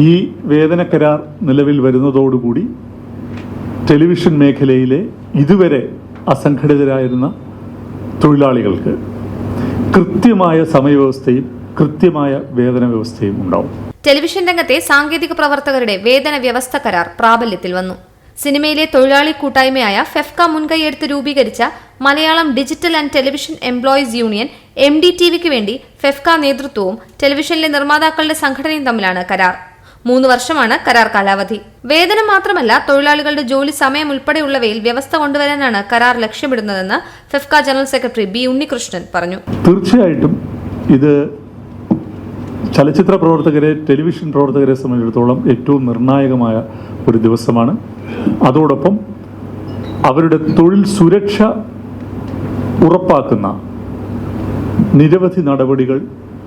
ഈ വേതന കരാർ നിലവിൽ വരുന്നതോടുകൂടി ടെലിവിഷൻ മേഖലയിലെ ഇതുവരെ അസംഘടിതരായിരുന്ന തൊഴിലാളികൾക്ക് കൃത്യമായ സമയവ്യവസ്ഥയും കൃത്യമായ വേതന വ്യവസ്ഥയും ഉണ്ടാവും. ടെലിവിഷൻ രംഗത്തെ സാങ്കേതിക പ്രവർത്തകരുടെ വേതന വ്യവസ്ഥ കരാർ പ്രാബല്യത്തിൽ വന്നു. സിനിമയിലെ തൊഴിലാളി കൂട്ടായ്മയായ ഫെഫ്ക മുൻകൈയെടുത്ത് രൂപീകരിച്ച Malayalam digital and television employees union M D T വിക്ക് വേണ്ടി ഫെഫ്ക നേതൃത്വവും ടെലിവിഷനിലെ നിർമ്മാതാക്കളുടെ സംഘടനയും തമ്മിലാണ് കരാർ. മൂന്ന് വർഷമാണ് കരാർ കാലാവധി. വേതനം മാത്രമല്ല തൊഴിലാളികളുടെ ജോലി സമയം ഉൾപ്പെടെയുള്ളവയിൽ വ്യവസ്ഥ കൊണ്ടുവരാനാണ് കരാർ ലക്ഷ്യമിടുന്നതെന്ന് FEFKA general secretary B Unnikrishnan പറഞ്ഞു. തീർച്ചയായിട്ടും ഇത് ചലച്ചിത്ര പ്രവർത്തകരെ ടെലിവിഷൻ പ്രവർത്തകരെ സംബന്ധിച്ചിടത്തോളം ഏറ്റവും നിർണായകമായ ഒരു ദിവസമാണ്. അതോടൊപ്പം അവരുടെ തൊഴിൽ സുരക്ഷ ഉറപ്പാക്കുന്ന നിരവധി നടപടികൾ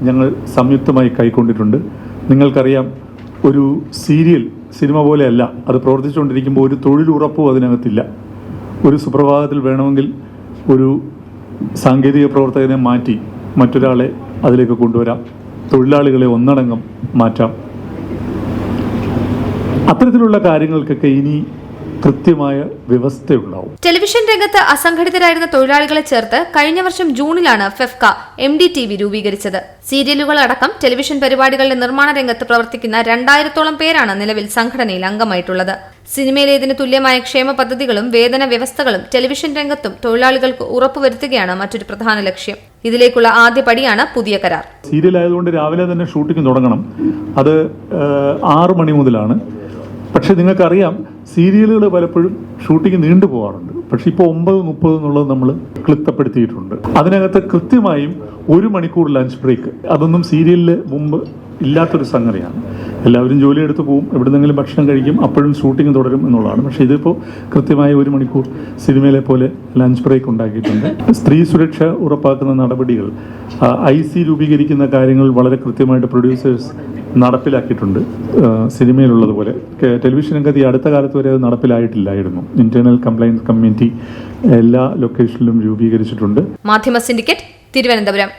ഞങ്ങൾ സംയുക്തമായി കൈക്കൊണ്ടിട്ടുണ്ട്. നിങ്ങൾക്കറിയാം ഒരു സീരിയൽ സിനിമ പോലെയല്ല. അത് പ്രവർത്തിച്ചുകൊണ്ടിരിക്കുമ്പോൾ ഒരു തൊഴിലുറപ്പും അതിനകത്തില്ല. ഒരു സുപ്രഭാതത്തിൽ വേണമെങ്കിൽ ഒരു സാങ്കേതിക പ്രവർത്തകനെ മാറ്റി മറ്റൊരാളെ അതിലേക്ക് കൊണ്ടുവരാം. തൊഴിലാളികളെ ഒന്നടങ്കം മാറ്റാം. അത്തരത്തിലുള്ള കാര്യങ്ങൾക്കൊക്കെ ഇനി കൃത്യമായ വ്യവസ്ഥയുണ്ടാവും. ടെലിവിഷൻ രംഗത്ത് അസംഘടിതരായിരുന്ന തൊഴിലാളികളെ ചേർത്ത് കഴിഞ്ഞ വർഷം ജൂണിലാണ് FEFKA M D T V രൂപീകരിച്ചത്. സീരിയലുകൾ അടക്കം ടെലിവിഷൻ പരിപാടികളുടെ നിർമ്മാണ രംഗത്ത് പ്രവർത്തിക്കുന്ന രണ്ടായിരത്തോളം പേരാണ് നിലവിൽ സംഘടനയിൽ അംഗമായിട്ടുള്ളത്. സിനിമയിലേതിന് തുല്യമായ ക്ഷേമ പദ്ധതികളും വേതന വ്യവസ്ഥകളും ടെലിവിഷൻ രംഗത്തും തൊഴിലാളികൾക്ക് ഉറപ്പുവരുത്തുകയാണ് മറ്റൊരു പ്രധാന ലക്ഷ്യം. ഇതിലേക്കുള്ള ആദ്യ പടിയാണ് പുതിയ കരാർ. സീരിയൽ ആയതുകൊണ്ട് രാവിലെ തന്നെ ഷൂട്ടിംഗ് തുടങ്ങണം. അത് ആറ് മണി മുതലാണ്. പക്ഷെ നിങ്ങൾക്കറിയാം സീരിയലുകൾ പലപ്പോഴും ഷൂട്ടിംഗ് നീണ്ടു പോകാറുണ്ട് പക്ഷെ ഇപ്പോൾ ഒമ്പത് മുപ്പത് എന്നുള്ളത് നമ്മൾ ക്ലിപ്തപ്പെടുത്തിയിട്ടുണ്ട്. അതിനകത്ത് കൃത്യമായും ഒരു മണിക്കൂർ ലഞ്ച് ബ്രേക്ക്. അതൊന്നും സീരിയലിൽ മുമ്പ് ഇല്ലാത്തൊരു സംഗതിയാണ്. എല്ലാവരും ജോലിയെടുത്ത് പോവും എവിടെന്നെങ്കിലും ഭക്ഷണം കഴിക്കും അപ്പോഴും ഷൂട്ടിംഗ് തുടരും എന്നുള്ളതാണ്. പക്ഷെ ഇതിപ്പോൾ കൃത്യമായ ഒരു മണിക്കൂർ സിനിമയിലെ പോലെ ലഞ്ച് ബ്രേക്ക് ഉണ്ടാക്കിയിട്ടുണ്ട്. സ്ത്രീ സുരക്ഷ ഉറപ്പാക്കുന്ന നടപടികൾ ഐ സി രൂപീകരിക്കുന്ന കാര്യങ്ങൾ വളരെ കൃത്യമായിട്ട് പ്രൊഡ്യൂസേഴ്സ് നടപ്പിലാക്കിയിട്ടുണ്ട്. സിനിമയിലുള്ളതുപോലെ. ടെലിവിഷൻ രംഗത്ത് ഈ അടുത്ത കാലത്ത് വരെ അത് നടപ്പിലായിട്ടില്ലായിരുന്നു. ഇന്റേണൽ കംപ്ലൈൻസ് കമ്മിറ്റി എല്ലാ ലൊക്കേഷനിലും രൂപീകരിച്ചിട്ടുണ്ട്. മാധ്യമ സിൻഡിക്കേറ്റ് തിരുവനന്തപുരം.